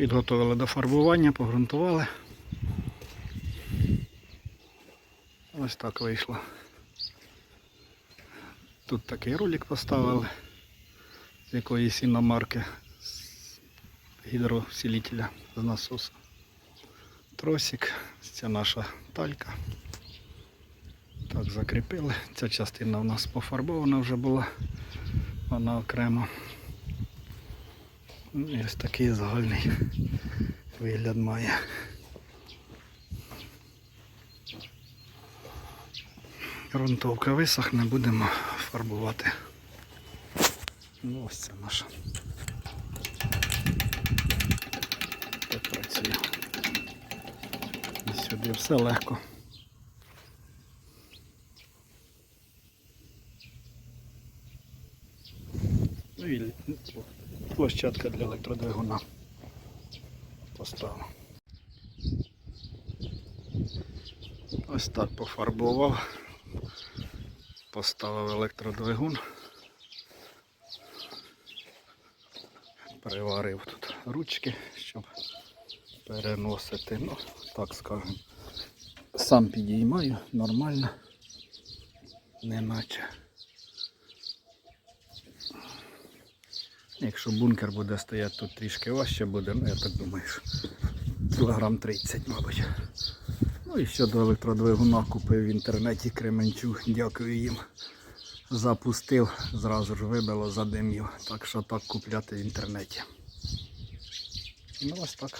Підготовили до фарбування, погрунтували. Ось так вийшло. Тут такий ролик поставили з якоїсь іномарки з гідроусилителя з насосу. Тросик, це наша талька. Так, закріпили. Ця частина в нас пофарбована вже була, вона окремо. Ну, і ось такий загальний вигляд має. Грунтовка висохне, будемо фарбувати. Ну, ось це наша. Так працює. І сюди все легко. Ну і площадка для електродвигуна. Поставив. Ось так пофарбував. Поставив електродвигун. Приварив тут ручки, щоб переносити. Ну, так скажемо. Сам підіймаю нормально. Неначе. Якщо бункер буде стояти тут трішки важче буде, ну я так думаю, що кілограм 30, мабуть. Ну і щодо електродвигуна купив в інтернеті Кременчук. Дякую їм. Запустив, зразу ж вибило, задимів. Так що так купляти в інтернеті. Ну ось так.